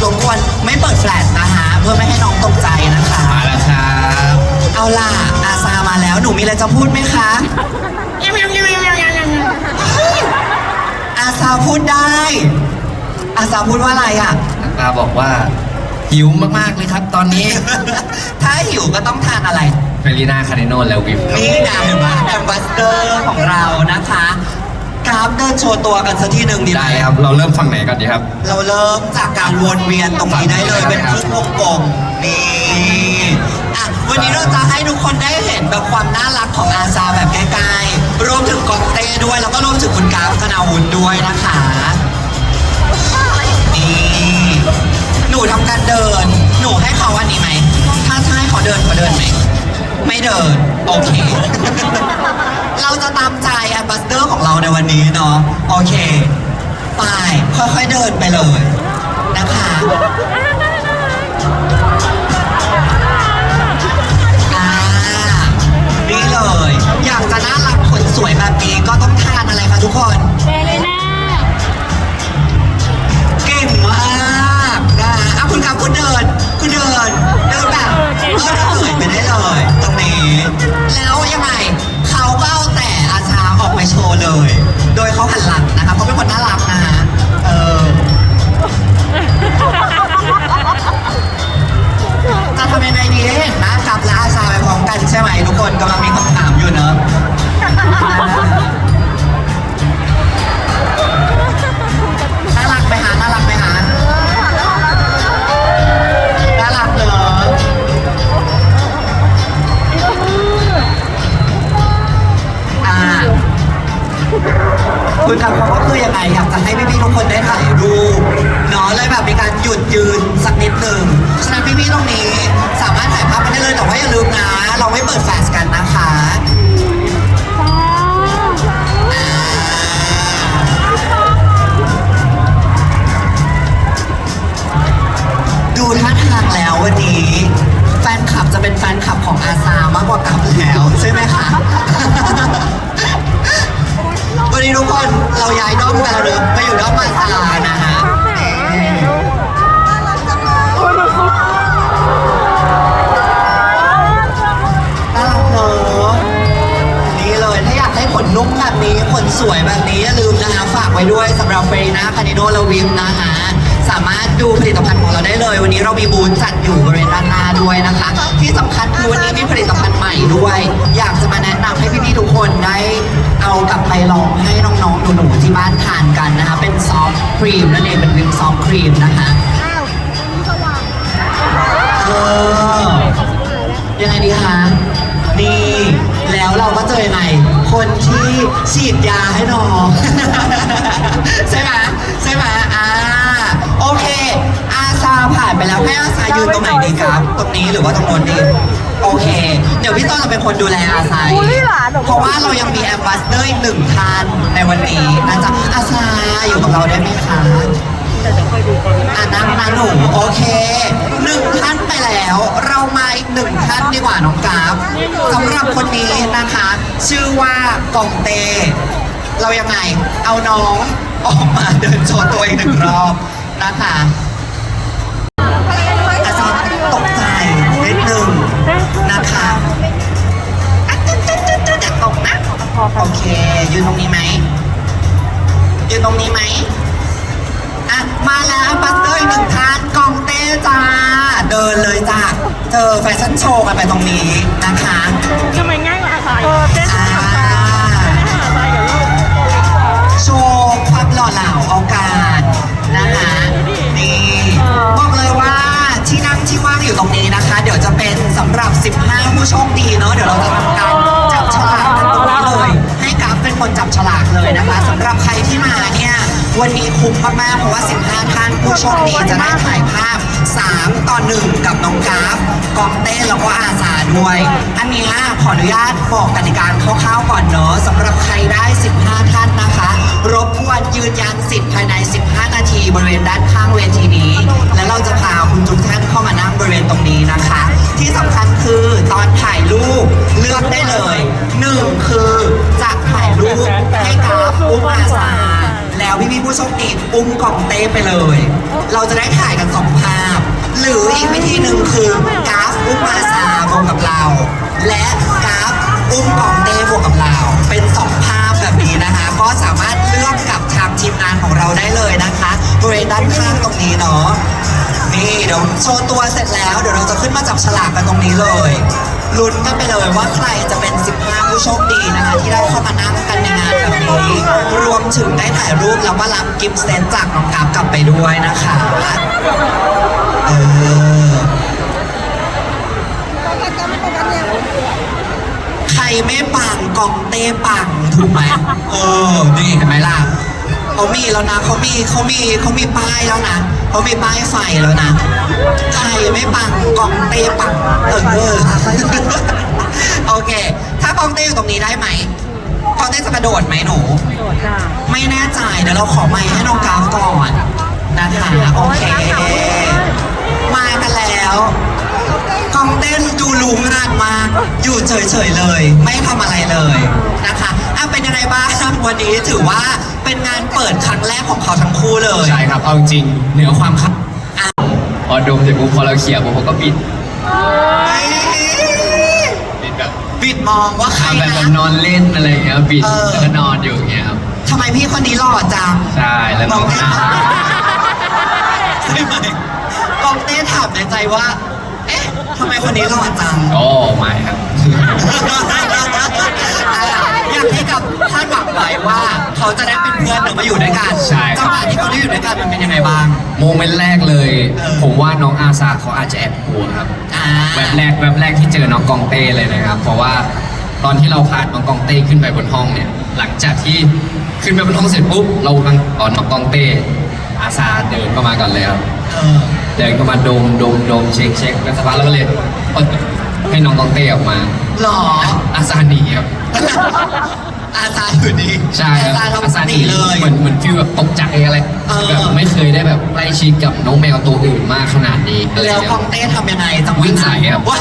ปรบกวนไม่เปิดแฟลชนะคะ เพื่อไม่ให้น้องตกใจนะคะ มาแล้วครับ เอาล่ะอาซามาแล้วหนูมีอะไรจะพูดไหมคะ อาซาพูดได้ อาซาพูดว่าอะไรอะ ตาบอกว่า หิวมากๆเลยครับตอนนี้ ถ้าหิวก็ต้องทานอะไร เฟรลีนาคาเนโนและวิฟนี่ดาเห็มแอมบาสเตอร์ของเรานะคะ กราฟเดินโชว์ตัวกันสักทีหนึ่งดีไหมได้ครับ เราเริ่มฝั่งไหนก่อนดีครับ เราเริ่มจากการวนเวียนตรงนี้ได้เลยเป็นครึ่งวงกลมนี่อะวันนี้เราจะให้ทุกคนได้เห็นแบบความน่ารักของอาซาแบบใกล้ๆรวมถึงกองเต้ด้วย แล้วก็รวมถึงคุณกราฟคณาวุฒิด้วยนะคะนี่หนูทำการเดิน หนูให้เขาอันนี้ไหมถ้าให้เขาเดินเขาเดินไหมไม่เดินโอเค เราจะตามใจแอมบาสเดอร์ของเราในวันนี้เนาะโอเค ไป ค่อยๆเดินไปเลยนะคะอ่านี่เลย อยากจะน่ารักคนสวยแบบนี้ก็ต้องทานอะไรคะทุกคน ทุกคนกำลังมีความ จะเป็นแฟนคลับของอาซามากกว่ากับแล้วใช่ไหมคะ วันนี้ทุกคนเราย้ายด้อมกันแล้วเนอะไปอยู่ด้อมอาซานะฮะน่ารักเนอะนี่เลยถ้าอยากให้ขนนุ่มแบบนี้ขนสวยแบบนี้อย่าลืมนะคะฝากไว้ด้วยสำหรับเฟรนาคานิโนลาวิมนะคะสามารถดูผลิตภัณฑ์ของเราได้เลย วันนี้เรามีบูธจัดอยู่บริเวณด้านหน้าด้วยนะคะ ที่สำคัญคือวันนี้มีผลิตภัณฑ์ใหม่ด้วย อยากจะมาแนะนำให้พี่ๆทุกคนได้เอากลับไปลองให้น้องๆหนูๆที่บ้านทานกันนะคะ เป็นซอฟต์ครีมนั่นเองเป็นวิงซอฟต์ครีมนะคะเออยังไงดีคะนี่แล้วเราก็เจอยังไงคนที่ฉีดยาให้น้อง ใช่ไหมใช่ไหมอ่าโอเคอาซาผ่านไปแล้วให้อาซายืนตรงไหนดีครับ ตรงนี้หรือว่าตรงโน้นดี โอเค เดี๋ยวพี่ต้นจะเป็นคนดูแลอาซาเองเพราะว่าเรายังมีแอมบาสเดอร์อีกหนึ่งท่านในวันนี้นะจ๊ะอาซาอยู่กับเราได้ไหมคะอะนั่งนะหนูโอเคหนึ่งท่านไปแล้ว เรามาอีกหนึ่งท่านดีกว่าน้องกราฟสำหรับคนนี้นะคะ ชื่อว่ากองเต เรายังไง เอาน้องออกมาเดินโชว์ตัวอีกหนึ่งรอบ นะคะอาจจะตกใจนิดนึงนะคะอะตึ๊ดตึ๊ดตึ๊ดตึ๊ดอย่าตกนะ โอเค ยืนตรงนี้ไหม ยืนตรงนี้ไหมอะ มาแล้วบัสเตอร์อีกหนึ่งท่านกองเต้จ้า เดินเลยจ้าเจอแฟชั่นโชว์กันไปตรงนี้นะคะ ทำไมง่ายกว่าอาสายเออเต้นอ่า สำหรับ 15 ผู้โชคดีเนาะเดี๋ยวเราจะทำการ เป็นคนจับฉลากเลยนะคะสำหรับใครที่มาเนี่ยวันนี้คุ้มมากๆเพราะว่า 15 ท่านผู้โชคดีจะได้ถ่ายภาพ 3 ต่อ 1 กับน้องกราฟกองเต้แล้วก็อาสาด้วย อันนี้ขออนุญาตบอกกติกาคร่าวๆก่อนเนาะสำหรับใครได้ 15 ท่านนะคะ รบกวนยืนยันสิทธิ์ภายใน 15 นาทีบริเวณด้านข้างเวทีนี้ แล้วเราจะพาคุณทุกท่านเข้ามานั่งบริเวณตรงนี้นะคะ ที่สำคัญคือตอนถ่ายรูปเลือกได้เลยหนึ่งคือจะถ่ายรูปูกให้กราฟอุ้มมาสาแล้วพี่พี่ผู้โชคดีอุ้มกล่องเต้ไปเลย เราจะได้ถ่ายกันสองภาพ หรืออีกวิธีหนึ่งคือกราฟอุ้มมาสาบวกกับเรา และกราฟอุ้มกล่องเต้บวกกับเรา เป็นสองภาพแบบนี้นะคะ ก็สามารถเลือกกับทางทีมงานของเราได้เลยนะคะบริเวณด้านข้างตรงนี้เนาะนี่เดี๋ยวโชว์ตัวเสร็จแล้วเดี๋ยวเราจะขึ้นมาจับฉลากกันตรงนี้เลย ลุ้นกันไปเลยว่าใครจะเป็น 15 ผู้โชคดีนะคะ ที่ได้เข้ามานั่งกันในงานแบบนี้รวมถึงได้ถ่ายรูปแล้วก็รับกิฟต์เซตจากน้องกราฟกลับไปด้วยนะคะเออใครไม่ปังกองเต้ปังถูกไหมเออนี่เห็นไหมล่ะ เขามีแล้วนะเขามีเขามีเขามีป้ายแล้วนะเขามีป้ายไฟแล้วนะใครไม่ปังกองเต้ปังเออโอเค ถ้ากองเต้อยู่ตรงนี้ได้ไหมกองเต้จะกระโดดไหมหนูโดดจ้าไม่แน่ใจเดี๋ยวเราขอไมค์ให้น้องกราฟก่อนนะคะโอเคมากันแล้วกองเต้นดูรู้งานมากอยู่เฉยๆเลย ไม่ทำอะไรเลยนะคะอะเป็นยังไงบ้างวันนี้ถือว่า เป็นงานเปิดครั้งแรกของเขาทั้งคู่เลย ใช่ครับ เอาจริงเหนือความคาดอะพอดมเสร็จปุ๊บพอเราเขี่ยปุ๊บผมก็บิดบิดแบบบิดมองว่าใครทำแบบแบนะบนอนเล่นอะไรอย่างเงี้ยบิดเออ แล้วก็นอนอยู่อย่างเงี้ยครับทำไมพี่คนนี้หล่อจังใช่แล้วกน้อองงเต้ใช่ไหมกองเต้ถามในใจว่า เอ๊ะทำไมคนนี้หล่อจัง โอ้ไม่ครับ เขาจะได้เป็นเพื่อนหรือมาอยู่ด้วยกันใช่ครับจังหวะที่เขาได้อยู่ด้วยกันมันเป็นยังไงบ้าง โมเมนต์แรกเลย เออ ผมว่าน้องอาซาเขาอาจจะแอบกลัวครับ อ่า แวบแรกแวบแรกที่เจอน้องกองเต้เลยนะครับ เพราะว่าตอนที่เราพาน้องกองเต้ขึ้นไปบนห้องเนี่ย หลังจากที่ขึ้นไปบนห้องเสร็จปุ๊บเรากำลังต่อนน้องกองเต้อาซาเดินเข้ามาก่อนเลยครับเออเดินเข้ามาดมดมดมเช็คเช็คแล้วสักพักเราก็เลยเปิดให้น้องกองเต้ออกมาหล่ออาซาหนีครับ อาซาอยู่ดีใช่ครับอาซาอาซาทำหหนีนีเลย เหมือนเหมือนฟีลแบบตกใจอะไรเออ แบบไม่เคยได้แบบใกล้ชิดกับน้องแมวตัวอื่นมากขนาดนี้อะไรแล้วเงี้กยองเต้ทำยังไงจังหวะวิ่งใส่ครับว่า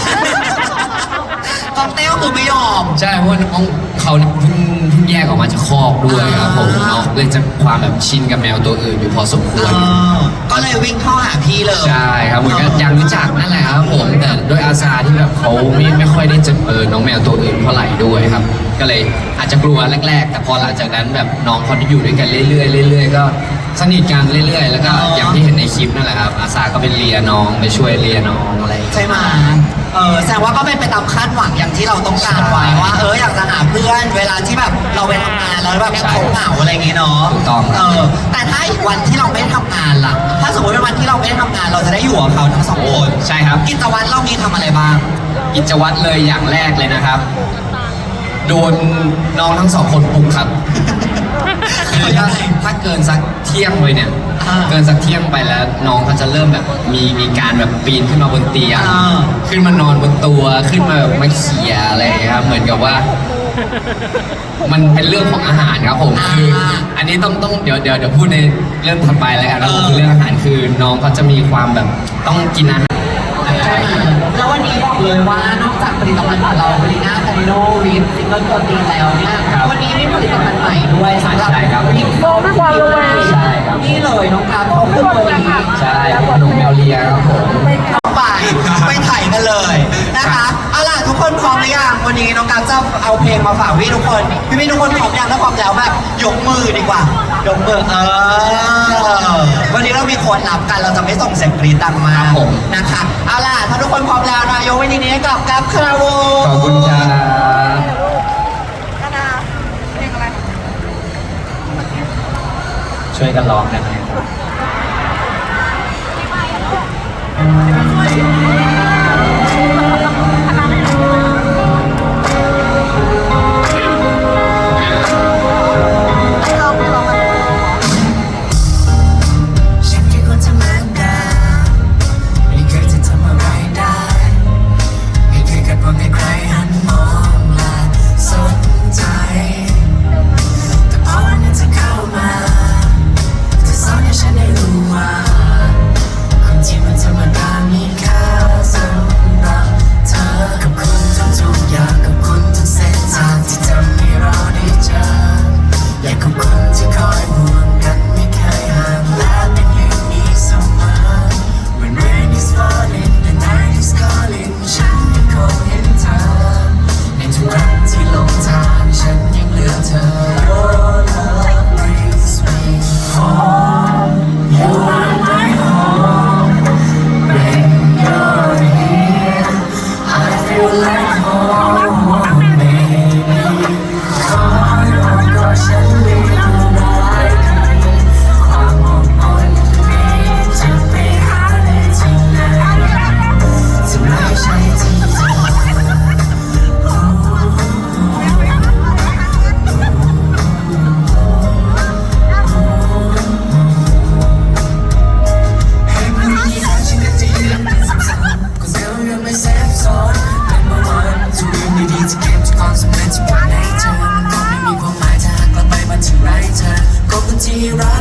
กองเต้ก็คือไม่ยอม ใช่เพราะว่าน้องเขาเนี่ยเพิ่งเพิ่ง แยกออกมาจากคอกด้วยครับผมอ่า เนาะเลยจะความแบบชินกับแมวตัวอื่นอยู่พอสมคเอวร อก็เลยวิ่งเข้าหาพี่เลย ใช่ครับเหมือนกับยังรู้จักนั่นแหละครับผมแต่ด้วยอาซาที่แบบเขาไม่ไม่ค่อยได้เจอเออน้องแมวตัวอื่นเท่าไหร่ด้วยครับ ก็เลยอาจจะกลัวแรก ๆ แต่พอหลังจากนั้นแบบน้องเขาที่อยู่ด้วยกันเรื่อยๆเรื่อยๆก็ สนิทกันเรื่อยๆ แล้วก็อ๋อออย่างที่เห็นในคลิปนั่นแหละครับ อาซาก็ไปเลียน้องไปช่วยเลียน้องอะไรอย่างเงี้ย ใช่ไหมเออแสดงว่าก็เป็นไปตามคาดหวังอย่างที่เราต้องการไว้ว่า เอออยากจะหาเพื่อน เวลาที่แบบเราไปทำงานแล้วแบบใช่เขาเหงาอะไรอย่างงี้เนาะถูกต้องครับ เออแต่ถ้าอีกวันที่เราไม่ได้ทำงานล่ะ ถ้าสมมติเป็นวันที่เราไม่ได้ทำงานเราจะได้อยู่กับเขาทั้งสองคนใช่ครับ กิจวัตรเรามีทำอะไรบ้าง กิจวัตรเลยอย่างแรกเลยนะครับ โดนน้องทั้งสองคนปลุกครับคือถ้าถ้าเกินสักเที่ยงไปเนี่ย อ่าเกินสักเที่ยงไปแล้ว น้องเขาจะเริ่มแบบมีมีการแบบปีนขึ้นมาบนเตียงอ่า ขึ้นมานอนบนตัวขึ้นมาแบบมาเขี่ยอะไรอย่างเงี้ยครับเหมือนกับว่า มันเป็นเรื่องของอาหารครับผมคืออันนี้ต้องต้องเดี๋ยวเดี๋ยวเดี๋ยวพูดในเรื่องถัดไปแล้วกันนะผมคือเรื่องอาหารคือน้องเขาจะมีความแบบต้องกินอาหาร แล้ววันนี้บอกเลยว่านอกจากผลิตภัณฑ์ของเราบริน่าคาริโนวิทซิงเกิลโปรตีนแล้วเนี่ยครับวันนี้มีผลิตภัณฑ์ใหม่ด้วยสำหรับใช่ครับวิกโฟมความระแวงใช่ครับนี่เลยน้องการเขาขึ้นตัวนี้ใช่ขนมแมวเลียครับผมเข้าไปไปถ่ายกันเลยนะคะเอาล่ะ ทุกคนพร้อมหรือยังวันนี้น้องการจะเอาเพลงมาฝากพี่ทุกคนพี่พี่ๆทุกคนพร้อมยังถ้าพร้อมแล้วแบบยกมือดีกว่ายกมือเออวันนี้เรามีโค้ดลับกันเราจะไม่ส่งเสียงกรี๊ดดังมาครับผมนะคะเอาล่ะถ้าทุกคนพร้อมแล้วนะยกไว้ทีนี้กับกับคาราโวขอบคุณครับนานาเพลงอะไรช่วยกันร้องได้ไหมครับ she right.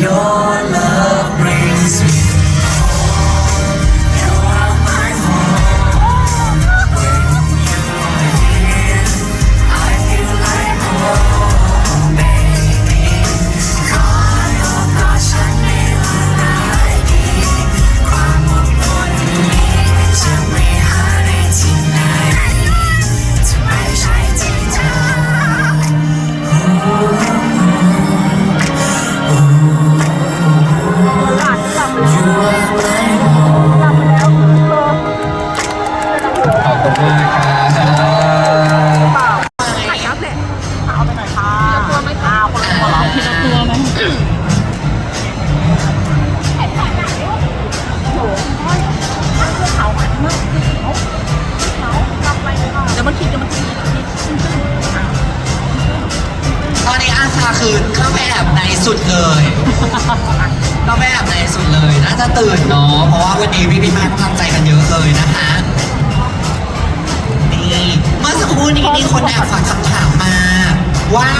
your คนแอบฝากคำถามมา ว่า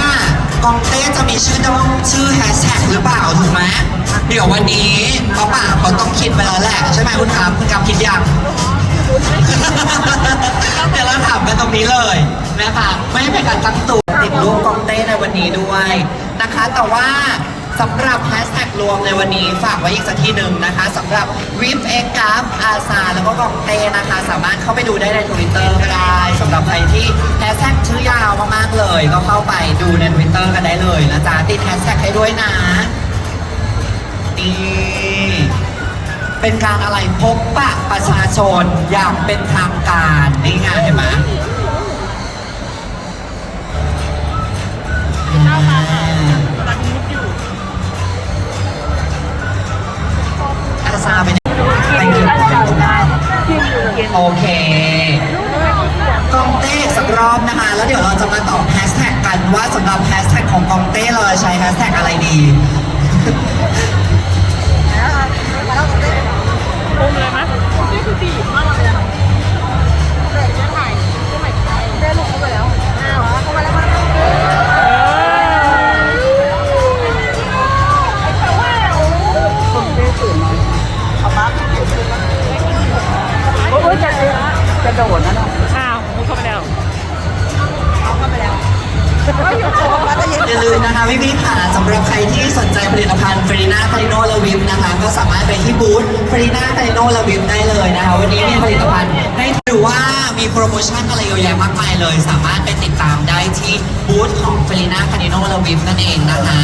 กองเต้จะมีชื่อต้องชื่อแฮชแท็กหรือเปล่าถูกไหมเดี๋ยววันนี้เขาป่าเขาต้องคิดไปแล้วแหละ ใช่ไหมคุณครับคุณกำคิดยังเดี๋ยวเราถามกันตรงนี้เลยนะคะไม่ให้เป็นการตั้งตัวติดรูปกองเต้ในวันนี้ด้วยนะคะ แต่ว่าสำหรับแฮชแท็กรวมในวันนี้ฝากไว้อีกสักทีหนึ่งนะคะสำหรับวิปเอ็กกัฟอาซาแล้วก็กองเต้นะคะ สามารถเข้าไปดูได้ในทวิตเตอร์ก็ได้สำหรับใครที่ เลยก็เข้าไปดูในทวิตเตอร์กันได้เลยนะจ๊ะติดแฮชแท็กให้ด้วยนะนี่เป็นการอะไรพบปะประชาชนอย่างเป็นทางการนี่ไงเห็นไหมอาซาเป็นไปกินโอเค กองเต้สักรอบนะคะ แล้วเดี๋ยวเราจะมาตอบแฮชแท็กกัน ว่าสำหรับแฮชแท็กของกองเต้เราจะใช้แฮชแท็กอะไรดีโอมเลยไหมนี่คือดีมากเลยอะเด็กจะถ่ายก็ไม่ถ่ายได้ลูกเข้าไปแล้วอ้าวเข้ามาแล้วมาโอ้ยจะจะโดดนะ อยู่โคแล้วจะเย็นอย่าลืมนะคะพี่พี่ๆค่ะสำหรับใครที่สนใจผลิตภัณฑ์ฟรีนาคาริโนลาวิมนะคะ ก็สามารถไปที่บูธฟรีนาคาริโนลาวิมได้เลยนะคะ วันนี้มีผลิตภัณฑ์ให้ โปรโมชั่นอะไรเยอะแยะมากมายเลย สามารถไปติดตามได้ที่บูธของเฟรีนาคาริโนลาวิมนั่นเองนะคะ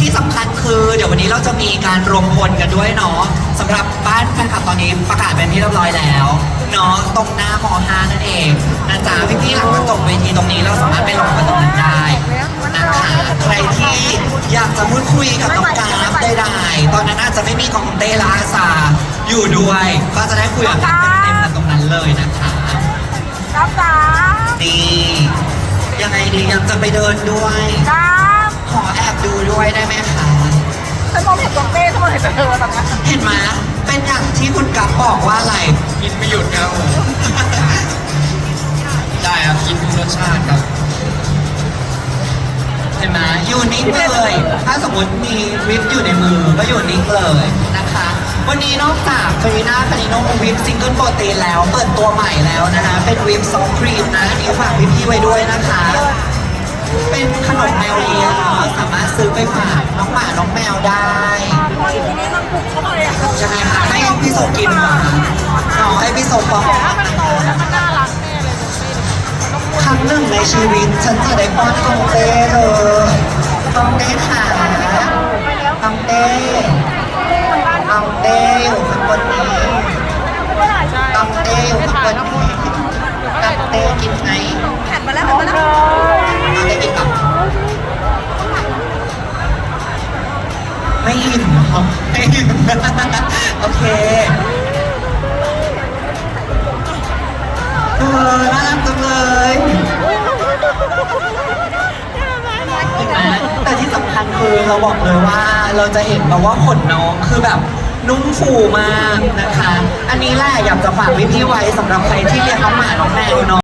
ที่สำคัญคือเดี๋ยววันนี้เราจะมีการรวมพลกันด้วยเนาะสำหรับบ้านแฟนคลับตอนนี้ประกาศเป็นที่เรียบร้อยแล้วเนาะตรงหน้าม5นั่นเองนะจ๊ะพี่ๆหลังกระจกเวทีตรงนี้เราสามารถไปลงกันตรงนั้นได้นะคะใครที่อยากจะพูดคุยกับน้องกราฟได้ได้ ตอนนั้นอาจจะไม่มีกองเตลาซาอยู่ด้วย ก็จะได้คุยกับกันเต็มๆกันตรงนั้นเลยนะคะ ครับจ้าดียังไงดียังจะไปเดินด้วยครับขอแอบดูด้วยได้ไหมคะ ฉันมองเห็นตัวเป้ฉันมองเห็นแต่เธอแบบนี้เห็นไหมเป็นอย่างที่คุณกัฟบอกว่าอะไร กินไม่หยุดครับผมได้ครับกินทุกรสชาติครับเห็นไหมอยู่นิ่งเลย ถ้าสมมติมีวิปอยู่ในมือก็อยู่นิ่งเลยนะคะ วันนี้นอกจากเฟรีนาคานิโนวิปซิงเกิลโปรตีนแล้ว เปิดตัวใหม่แล้วนะคะ เป็นวิปซอฟต์ครีมนะอันนี้ฝากพี่ๆไว้ด้วยนะคะ เป็นขนมแมวเลี้ยงเนาะสามารถซื้อไปฝากน้องหมา น้องแมวได้พออยู่ที่นี่มันปลุกเข้ามาเลยอะยังไงคะให้พี่โซกินหมาน้องให้พี่โซปอกถ้ามันโตแล้วมันน่ารักแน่เลยตัวเป้มันต้องครั้งหนึ่งในชีวิต ฉันจะได้ป้อนกองเต้เธอกองเต้ค่ะกองเต้ก องเต้อยู่ข้างบนนี้กองเต้อยู่ข้างบนนี้กองเต้กินไหมแผ่นมาแล้วแผ่นมาแล้วกองเต้กินกับไม่อิ่มหรอไม่อิ่มโอเคเออน่ารักจังเลยแต่ที่สำคัญคือเราบอกเลยว่าเราจะเห็นแบบว่าขนน้องคือแบบ นุ่มฟูมากนะคะ อันนี้แหละอยากจะฝากพี่ๆไว้สำหรับใครที่เลี้ยงน้องหมาน้องแมวเนาะ